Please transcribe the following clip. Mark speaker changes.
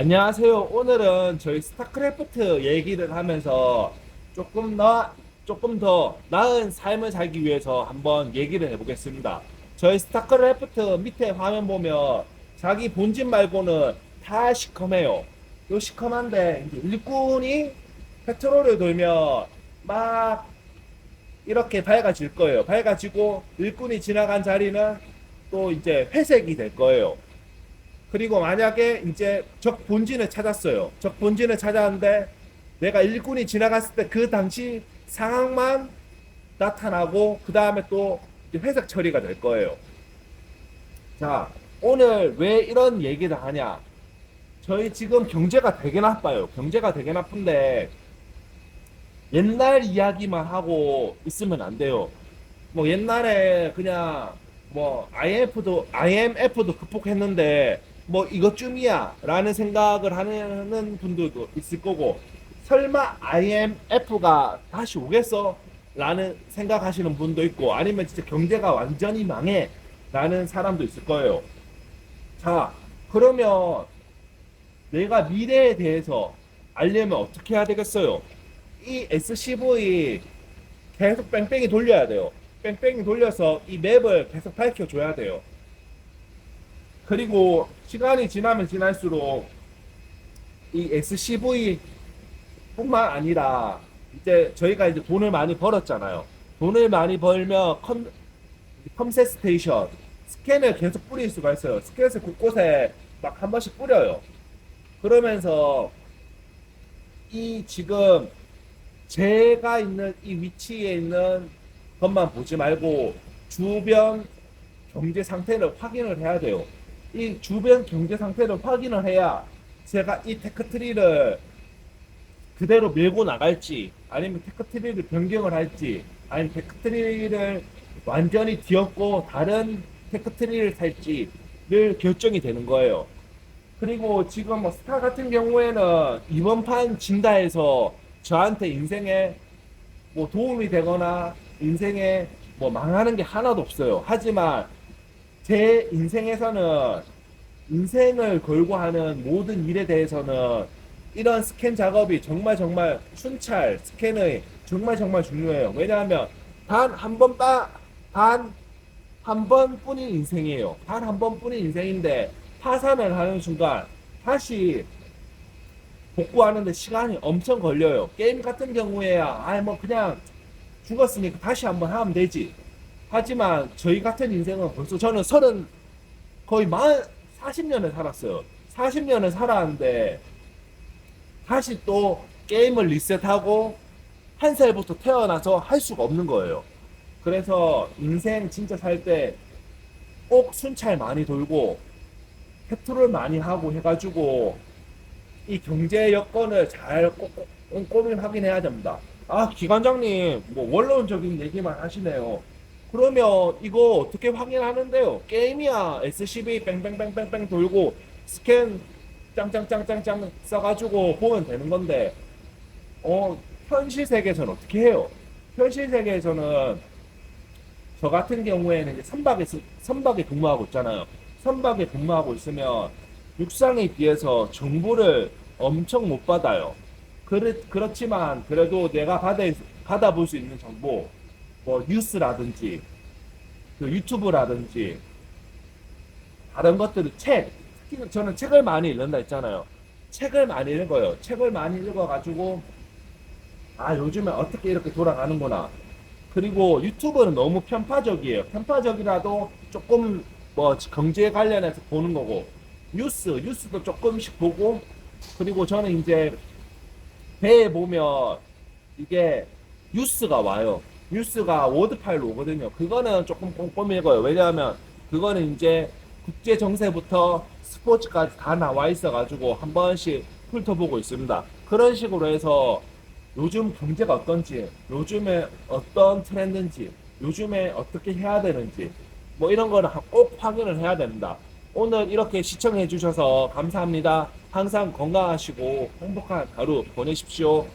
Speaker 1: 안녕하세요. 오늘은 저희 스타크래프트 얘기를 하면서 조금 더 조금 더 나은 삶을 살기 위해서 한번 얘기를 해보겠습니다. 저희 스타크래프트 밑에 화면 보면 자기 본진 말고는 다 시커매요. 요 시커먼데 일꾼이 페트롤을 돌면 막 이렇게 밝아질 거예요. 밝아지고 일꾼이 지나간 자리는 또 이제 회색이 될 거예요. 그리고 만약에 이제 적 본진을 찾았어요. 적 본진을 찾았는데 내가 일꾼이 지나갔을 때 그 당시 상황만 나타나고 그 다음에 또 회색 처리가 될 거예요. 자, 오늘 왜 이런 얘기를 하냐? 저희 지금 경제가 되게 나빠요. 경제가 되게 나쁜데 옛날 이야기만 하고 있으면 안 돼요. 뭐 옛날에 그냥 뭐 IMF도 IMF도 극복했는데 뭐 이것쯤이야 라는 생각을 하는 분들도 있을 거고 설마 IMF가 다시 오겠어? 라는 생각하시는 분도 있고 아니면 진짜 경제가 완전히 망해 라는 사람도 있을 거예요. 자, 그러면 내가 미래에 대해서 알려면 어떻게 해야 되겠어요? 이 SCV 계속 뺑뺑이 돌려야 돼요. 뺑뺑이 돌려서 이 맵을 계속 밝혀줘야 돼요. 그리고 시간이 지나면 지날수록 이 SCV 뿐만 아니라 이제 저희가 이제 돈을 많이 벌었잖아요. 돈을 많이 벌면 컴, 컴셋 스테이션 스캔을 계속 뿌릴 수가 있어요. 스캔을 곳곳에 막 한 번씩 뿌려요. 그러면서 이 지금 제가 있는 이 위치에 있는 것만 보지 말고 주변 경제 상태를 확인을 해야 돼요. 이 주변 경제 상태를 확인을 해야 제가 이 테크트리를 그대로 밀고 나갈지 아니면 테크트리를 변경을 할지 아니면 테크트리를 완전히 뒤엎고 다른 테크트리를 살지를 결정이 되는 거예요. 그리고 지금 뭐 스타 같은 경우에는 이번 판 진다 해서 저한테 인생에 뭐 도움이 되거나 인생에 뭐 망하는 게 하나도 없어요. 하지만 제 인생에서는 인생을 걸고 하는 모든 일에 대해서는 이런 스캔 작업이 정말 정말 순찰 스캔의 정말 정말 중요해요. 왜냐하면 단 한번 빠, 단한 번뿐인 인생이에요. 단 한 번뿐인 인생인데 파산을 하는 순간 다시 복구하는데 시간이 엄청 걸려요. 게임 같은 경우에야 아이 뭐 그냥 죽었으니까 다시 한번 하면 되지. 하지만 저희 같은 인생은 벌써 저는 서른 거의 만 40년을 살았어요. 40년을 살았는데 다시 또 게임을 리셋하고 한 살부터 태어나서 할 수가 없는 거예요. 그래서 인생 진짜 살 때 꼭 순찰 많이 돌고 페트롤 많이 하고 해가지고 이 경제 여건을 잘 꼭- 꼼꼼히 확인해야 됩니다. 아 기관장님 뭐 원론적인 얘기만 하시네요. 그러면 이거 어떻게 확인하는데요? 게임이야 SCB 뺑뺑뺑뺑뺑 돌고 스캔 짱짱짱짱짱 써가지고 보면 되는 건데 어 현실 세계에서는 어떻게 해요? 현실 세계에서는 저 같은 경우에는 이제 선박에 스- 선박에 근무하고 있잖아요. 선박에 근무하고 있으면 육상에 비해서 정보를 엄청 못 받아요. 그렇, 그렇지만 그래도 내가 받아, 받아볼 수 있는 정보, 뭐 뉴스라든지 그 유튜브라든지 다른 것들을 책, 특히 저는 책을 많이 읽는다 했잖아요. 책을 많이 읽어요. 책을 많이 읽어가지고 아 요즘에 어떻게 이렇게 돌아가는구나. 그리고 유튜브는 너무 편파적이에요. 편파적이라도 조금 뭐 경제 관련해서 보는 거고 뉴스 뉴스도 조금씩 보고 그리고 저는 이제 배에 보면 이게 뉴스가 와요. 뉴스가 워드 파일로 오거든요. 그거는 조금 꼼꼼히 읽어요. 왜냐하면 그거는 이제 국제 정세부터 스포츠까지 다 나와 있어가지고 한 번씩 훑어보고 있습니다. 그런 식으로 해서 요즘 경제가 어떤지, 요즘에 어떤 트렌드인지, 요즘에 어떻게 해야 되는지, 뭐 이런 거는 꼭 확인을 해야 됩니다. 오늘 이렇게 시청해 주셔서 감사합니다. 항상 건강하시고 행복한 하루 보내십시오.